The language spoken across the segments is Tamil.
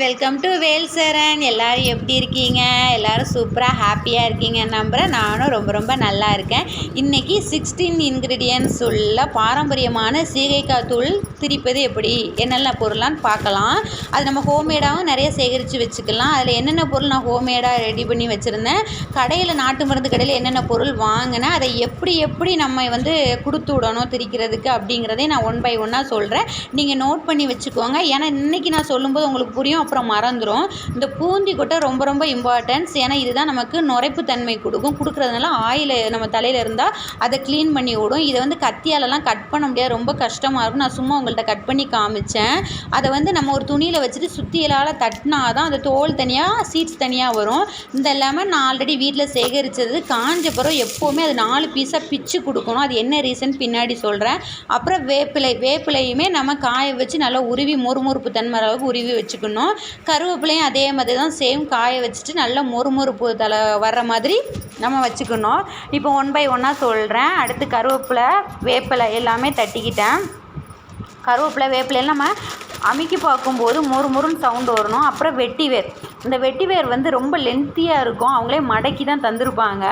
வெல்கம் டு வேல் சரண் எல்லோரும் எப்படி இருக்கீங்க? எல்லோரும் சூப்பராக ஹாப்பியாக இருக்கீங்க. நம்புகிறேன் நானும் ரொம்ப ரொம்ப நல்லா இருக்கேன். இன்றைக்கி சிக்ஸ்டீன் இன்க்ரீடியன்ஸ் உள்ள பாரம்பரியமான சீகைக்காய் தூள் திரிப்பது எப்படி? என்னென்ன பொருளான்னு பார்க்கலாம். அது நம்ம ஹோம்மேடாகவும் நிறைய சேகரித்து வச்சுக்கலாம். அதில் என்னென்ன பொருள் நான் ஹோம்மேடாக ரெடி பண்ணி வச்சுருந்தேன்? கடையில் நாட்டு மருந்து கடையில் என்னென்ன பொருள் வாங்கினேன்? அதை எப்படி எப்படி நம்ம வந்து கொடுத்து விடணும் திரிக்கிறதுக்கு அப்படிங்கிறதே நான் ஒன் பை ஒன்னாக சொல்கிறேன் நீங்கள் நோட் பண்ணி வச்சுக்கோங்க. ஏன்னா இன்றைக்கி நான் சொல்லும்போது உங்களுக்கு புரியும். அப்புறம் மறந்துடும் இந்த பூந்தி கொட்டை ரொம்ப ரொம்ப இம்பார்ட்டன்ஸ் ஏன்னா இதுதான் நமக்கு நுரைப்பு தன்மை கொடுக்கும். கொடுக்குறதுனால ஆயில் நம்ம தலையில் இருந்தால் அதை க்ளீன் பண்ணி விடும். இதை வந்து கத்தியாலலாம் கட் பண்ண முடியாது. ரொம்ப கஷ்டமாக இருக்கும். நான் சும்மா உங்கள்கிட்ட கட் பண்ணி காமிச்சேன். அதை வந்து நம்ம ஒரு துணியில் வச்சுட்டு சுத்தியலால் தட்டினா தான் அந்த தோல் தனியாக சீட்ஸ் தனியாக வரும். இந்த லெமன் நான் ஆல்ரெடி வீட்டில் சேகரித்தது காஞ்ச பிறகு எப்போவுமே அது நாலு பீஸாக பிச்சு கொடுக்கணும். அது என்ன ரீசன் பின்னாடி சொல்கிறேன் அப்புறம் வேப்பிலை வேப்பிலையுமே நம்ம காய வச்சு நல்லா உருவி மொறுமொறுப்பு தன்மை அளவுக்கு உருவி வச்சுக்கணும். கருவேப்பிலையும் அதே மாதிரி தான் சேம் காய வச்சுட்டு நல்லா மொறுமொறுப்பு தலை வர்ற மாதிரி நம்ம வச்சுக்கணும். இப்போ ஒன் பை ஒன்னாக சொல்கிறேன் அடுத்து கருவேப்பிலை வேப்பிலை எல்லாமே தட்டிக்கிட்டேன். கருவேப்பிலை வேப்பிலையெல்லாம் நம்ம அமுக்கி பார்க்கும்போது மொறு மொறுன்னு சவுண்டு வரணும். அப்புறம் வெட்டிவேர் இந்த வெட்டிவேர் வந்து ரொம்ப லென்த்தியாக இருக்கும். அவங்களே மடக்கி தான் தந்திருப்பாங்க.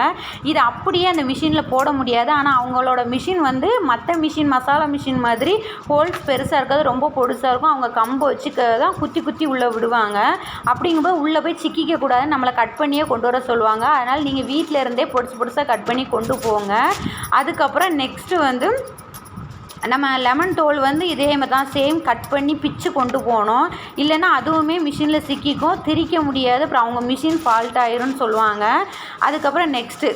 இது அப்படியே அந்த மிஷினில் போட முடியாது. ஆனால் அவங்களோட மிஷின் வந்து மற்ற மிஷின் மசாலா மிஷின் மாதிரி ஹோல்ஸ் பெருசாக இருக்காது. ரொம்ப பொடுசாக இருக்கும். அவங்க கம்பை வச்சு தான் குத்தி குத்தி உள்ளே விடுவாங்க. அப்படிங்கும்போது உள்ளே போய் சிக்கிக்க கூடாது நம்மளை கட் பண்ணியே கொண்டு வர சொல்லுவாங்க. அதனால் நீங்கள் வீட்டில் இருந்தே பொடிசு பொடிசாக கட் பண்ணி கொண்டு போங்க. அதுக்கப்புறம் நெக்ஸ்ட்டு வந்து நம்ம லெமன் தோல் வந்து இதே மாதிரி தான் சேம் கட் பண்ணி பிச்சு கொண்டு போகணும். இல்லைன்னா அதுவுமே மிஷினில் சிக்கிக்கும் திரிக்க முடியாது. அப்புறம் அவங்க மிஷின் ஃபால்ட் ஆயிரும்னு சொல்லுவாங்க. அதுக்கப்புறம் நெக்ஸ்ட்டு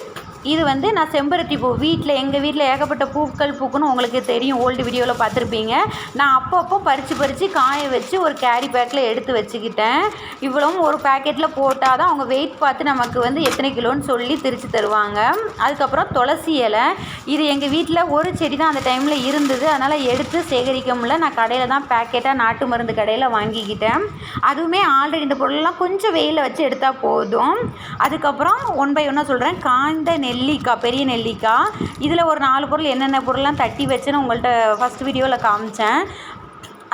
இது வந்து நான் செம்பருத்தி பூ வீட்டில் எங்கள் வீட்டில் ஏகப்பட்ட பூக்கள் பூக்குன்னு உங்களுக்கு தெரியும் ஓல்டு வீடியோவில் பார்த்துருப்பீங்க. நான் அப்பப்போ பறித்து பறித்து காய வச்சு ஒரு கேரி பேக்கில் எடுத்து வச்சுக்கிட்டேன். இவ்வளவும் ஒரு பேக்கெட்டில் போட்டால் தான் அவங்க வெயிட் பார்த்து நமக்கு வந்து எத்தனை கிலோன்னு சொல்லி திரித்து தருவாங்க. அதுக்கப்புறம் துளசி இலை. இது எங்கள் வீட்டில் ஒரு செடி தான் அந்த டைமில் இருந்தது. அதனால் எடுத்து சேகரிக்க முடியல. நான் கடையில் தான் பேக்கெட்டாக நாட்டு மருந்து கடையில் வாங்கிக்கிட்டேன். அதுவுமே ஆல்ரெடி இந்த பொருளெல்லாம் கொஞ்சம் வெயிலில் வச்சு எடுத்தால் போதும். அதுக்கப்புறம் ஒன் பை ஒன்னாக சொல்கிறேன் காய்ந்த நெல் நெல்லிக்காய் பெரிய நெல்லிக்காய். இதில் ஒரு நாலு பொருள் என்னென்ன பொருள்லாம் தட்டி வச்சுன்னு உங்கள்கிட்ட ஃபஸ்ட் வீடியோவில் காமிச்சேன்.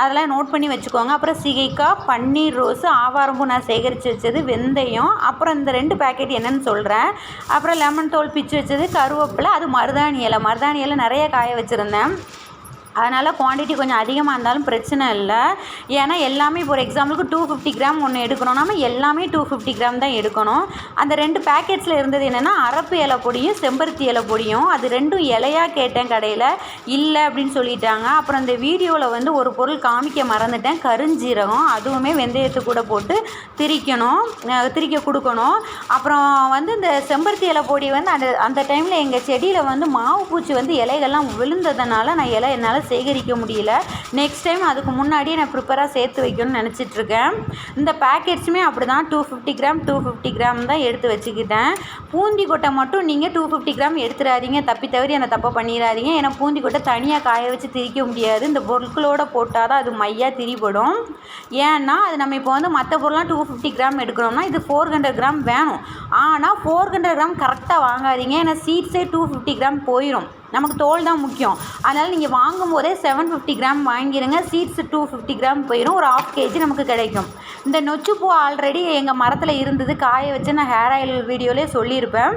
அதெல்லாம் நோட் பண்ணி வச்சுக்கோங்க. அப்புறம் சிகைக்காய் பன்னீர் ரோஸு ஆவாரம்பூ நான் சேகரித்து வச்சது வெந்தயம். அப்புறம் இந்த ரெண்டு பேக்கெட் என்னென்னு சொல்கிறேன் அப்புறம் லெமன் தோல் பிச்சு வச்சது கருவேப்பிலை. அது மருதாணி இலை. மருதாணி இலை நிறைய காய வச்சுருந்தேன். அதனால் குவான்டிட்டி கொஞ்சம் அதிகமாக இருந்தாலும் பிரச்சனை இல்லை. ஏன்னா எல்லாமே இப்போ ஒரு எக்ஸாம்பிளுக்கு டூ ஃபிஃப்டி கிராம் ஒன்று எடுக்கணும். நம்ம எல்லாமே டூ ஃபிஃப்டி கிராம் தான் எடுக்கணும். அந்த ரெண்டு பேக்கெட்ஸில் இருந்தது என்னென்னா அரப்பு இலை பொடியும் செம்பருத்தி இலை பொடியும். அது ரெண்டும் இலையாக கேட்டேன் கடையில். இல்லை அப்படின்னு சொல்லிட்டாங்க. அப்புறம் இந்த வீடியோவில் வந்து ஒரு பொருள் காமிக்க மறந்துட்டேன். கருஞ்சீரகம். அதுவுமே வெந்தயத்து கூட போட்டு திரிக்கணும். திரிக்க கொடுக்கணும். அப்புறம் வந்து இந்த செம்பருத்தி இலை பொடி வந்து அந்த அந்த டைமில் எங்கள் செடியில் வந்து மாவு பூச்சி வந்து இலைகள்லாம் விழுந்ததுனால நான் இலை என்னால் சேகரிக்க முடியல. நெக்ஸ்ட் டைம் அதுக்கு முன்னாடியே நான் ப்ரிப்பராக சேர்த்து வைக்கணும்னு நினச்சிட்ருக்கேன். இந்த பேக்கெட்ஸுமே அப்படி தான் two fifty gram two fifty gram தான் எடுத்து வச்சுக்கிட்டேன். பூந்தி கொட்டை மட்டும் நீங்கள் டூ ஃபிஃப்டி கிராம் எடுத்துடாதீங்க தப்பி தவறி அந்த தப்பை பண்ணிடாதீங்க ஏன்னா பூந்தி கொட்டை தனியாக காய வச்சு திரிக்க முடியாது. இந்த பொருட்களோடு போட்டால் தான் அது மையாக திரிபடும். ஏன்னா அது நம்ம இப்போ வந்து மற்ற பொருள்லாம் டூ ஃபிஃப்டி கிராம் எடுக்கிறோம்னா இது ஃபோர் ஹண்ட்ரட் கிராம் வேணும். ஆனால் ஃபோர் ஹண்ட்ரட் கிராம் கரெக்டாக வாங்காதீங்க. ஏன்னா சீட்ஸே டூ ஃபிஃப்டி கிராம் போயிடும் நமக்கு தோல் தான் முக்கியம். அதனால் நீங்கள் வாங்கும் போதே செவன் ஃபிஃப்டி கிராம் வாங்கிடுங்க சீட்ஸ் டூ ஃபிஃப்டி கிராம் போயிடும் ஒரு ஆஃப் கேஜி நமக்கு கிடைக்கும். இந்த நொச்சுப்பூ ஆல்ரெடி எங்கள் மரத்தில் இருந்தது. காய வச்சு நான் ஹேர் ஆயில் வீடியோலேயே சொல்லியிருப்பேன்.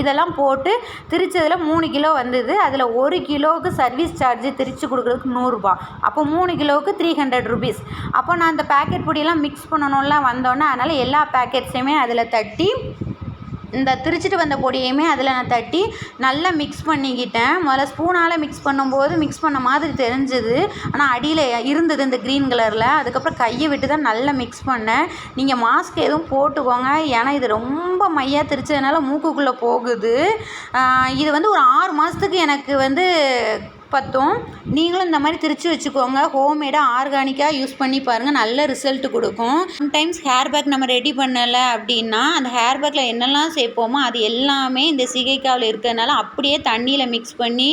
இதெல்லாம் போட்டு திரிச்சதில் மூணு கிலோ வந்தது. அதில் ஒரு கிலோவுக்கு சர்வீஸ் சார்ஜு திரித்து கொடுக்குறதுக்கு நூறுரூபா அப்போ மூணு கிலோவுக்கு த்ரீ ஹண்ட்ரட் ருபீஸ் அப்போ நான் அந்த பேக்கெட் பொடியெல்லாம் மிக்ஸ் பண்ணணும்லாம் வந்தோன்னே அதனால் எல்லா பேக்கெட்ஸையுமே அதில் தட்டி இந்த திரிச்சிட்டு வந்த பொடியையுமே அதில் நான் தட்டி நல்லா மிக்ஸ் பண்ணிக்கிட்டேன். முதல்ல ஸ்பூனால் மிக்ஸ் பண்ணும்போது மிக்ஸ் பண்ண மாதிரி தெரிஞ்சுது. ஆனால் அடியில் இருந்தது இந்த க்ரீன் கலரில் அதுக்கப்புறம் கையை விட்டு தான் நல்லா மிக்ஸ் பண்ணேன். நீங்கள் மாஸ்க் எதுவும் போட்டுக்கோங்க. ஏன்னா இது ரொம்ப மையாக திரிச்சதுனால மூக்குக்குள்ளே போகுது. இது வந்து ஒரு ஆறு மாதத்துக்கு எனக்கு வந்து பத்தும். நீங்களும் இந்த மாதிரி திரித்து வச்சுக்கோங்க. ஹோம்மேடாக ஆர்கானிக்காக யூஸ் பண்ணி பாருங்கள் நல்ல ரிசல்ட் கொடுக்கும். சம்டைம்ஸ் ஹேர் பேக் நம்ம ரெடி பண்ணலை அப்படின்னா அந்த ஹேர் பேக்கில் என்னெல்லாம் சேர்ப்போமோ அது எல்லாமே இந்த சிகைக்காவில் இருக்கிறதுனால அப்படியே தண்ணியில் மிக்ஸ் பண்ணி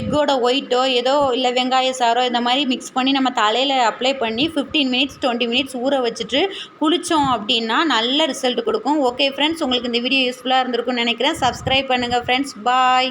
எக்கோட ஒயிட்டோ ஏதோ இல்லை வெங்காய சாரோ இந்த மாதிரி மிக்ஸ் பண்ணி நம்ம தலையில் அப்ளை பண்ணி ஃபிஃப்டீன் மினிட்ஸ் டுவெண்ட்டி மினிட்ஸ் ஊற வச்சுட்டு குளித்தோம் அப்படின்னா நல்ல ரிசல்ட் கொடுக்கும். ஓகே ஃப்ரெண்ட்ஸ் உங்களுக்கு இந்த வீடியோ யூஸ்ஃபுல்லாக இருந்திருக்கும்னு நினைக்கிறேன். சப்ஸ்கிரைப் பண்ணுங்கள் ஃப்ரெண்ட்ஸ் பாய்